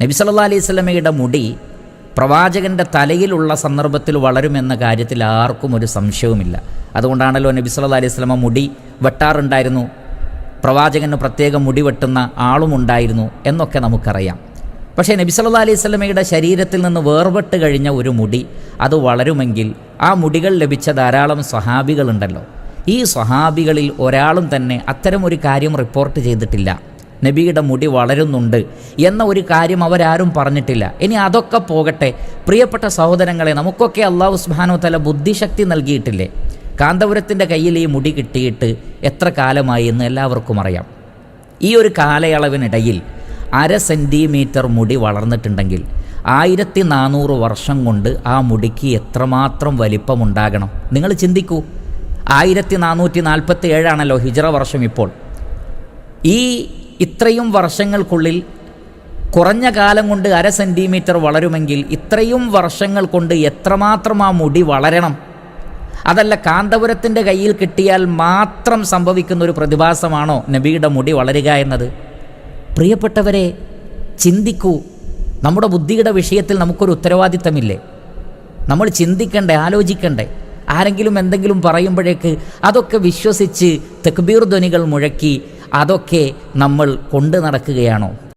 നബി സല്ലാ അലൈഹി സ്വലമയുടെ മുടി പ്രവാചകന്റെ തലയിലുള്ള സന്ദർഭത്തിൽ വളരുമെന്ന കാര്യത്തിൽ ആർക്കും ഒരു സംശയവുമില്ല. അതുകൊണ്ടാണല്ലോ നബി സല്ലാ അലൈഹി സ്വലമ മുടി വെട്ടാറുണ്ടായിരുന്നു. പ്രവാചകന് പ്രത്യേകം മുടി വെട്ടുന്ന ആളുമുണ്ടായിരുന്നു എന്നൊക്കെ നമുക്കറിയാം. പക്ഷേ നബി സല്ലാ അലൈഹി സ്വലമയുടെ ശരീരത്തിൽ നിന്ന് വേർപെട്ട് കഴിഞ്ഞ ഒരു മുടി അത് വളരുമെങ്കിൽ ആ മുടികൾ ലഭിച്ച ധാരാളം സ്വഹാബികളുണ്ടല്ലോ. ഈ സ്വഹാബികളിൽ ഒരാളും തന്നെ അത്തരമൊരു കാര്യം റിപ്പോർട്ട് ചെയ്തിട്ടില്ല. നബിയുടെ മുടി വളരുന്നുണ്ട് എന്ന ഒരു കാര്യം അവരാരും പറഞ്ഞിട്ടില്ല. ഇനി അതൊക്കെ പോകട്ടെ. പ്രിയപ്പെട്ട സഹോദരങ്ങളെ നമുക്കൊക്കെ അള്ളാഹു സുബാനോ തല ബുദ്ധിശക്തി നൽകിയിട്ടില്ലേ? കാന്തപുരത്തിന്റെ കയ്യിൽ ഈ മുടി കിട്ടിയിട്ട് എത്ര കാലമായി എന്ന് എല്ലാവർക്കും അറിയാം. ഈ ഒരു കാലയളവിനിടയിൽ അര സെന്റിമീറ്റർ മുടി വളർന്നിട്ടുണ്ടെങ്കിൽ ആയിരത്തി നാനൂറ് വർഷം കൊണ്ട് ആ മുടിക്ക് എത്രമാത്രം വലിപ്പമുണ്ടാകണം? നിങ്ങൾ ചിന്തിക്കൂ. ആയിരത്തി നാനൂറ്റി നാൽപ്പത്തി ഏഴാണല്ലോ ഹിജറ വർഷം ഇപ്പോൾ. ഈ ഇത്രയും വർഷങ്ങൾക്കുള്ളിൽ കുറഞ്ഞ കാലം കൊണ്ട് അര സെന്റിമീറ്റർ വളരുമെങ്കിൽ ഇത്രയും വർഷങ്ങൾ കൊണ്ട് എത്രമാത്രം ആ മുടി വളരണം? അതല്ല കാന്തപുരത്തിന്റെ കയ്യിൽ കിട്ടിയാൽ മാത്രം സംഭവിക്കുന്ന ഒരു പ്രതിഭാസമാണോ നബിയുടെ മുടി വളരുക എന്നത്? പ്രിയപ്പെട്ടവരെ ചിന്തിക്കൂ. നമ്മുടെ ബുദ്ധിയുടെ വിഷയത്തിൽ നമുക്കൊരു ഉത്തരവാദിത്തമില്ലേ? നമ്മൾ ചിന്തിക്കണ്ടേ ആലോചിക്കണ്ടേ? ആരെങ്കിലും എന്തെങ്കിലും പറയുമ്പോഴേക്ക് അതൊക്കെ വിശ്വസിച്ച് തെക്ബീർ ധ്വനികൾ മുഴക്കി അതൊക്കെ നമ്മൾ കൊണ്ടു നടക്കുകയാണോ?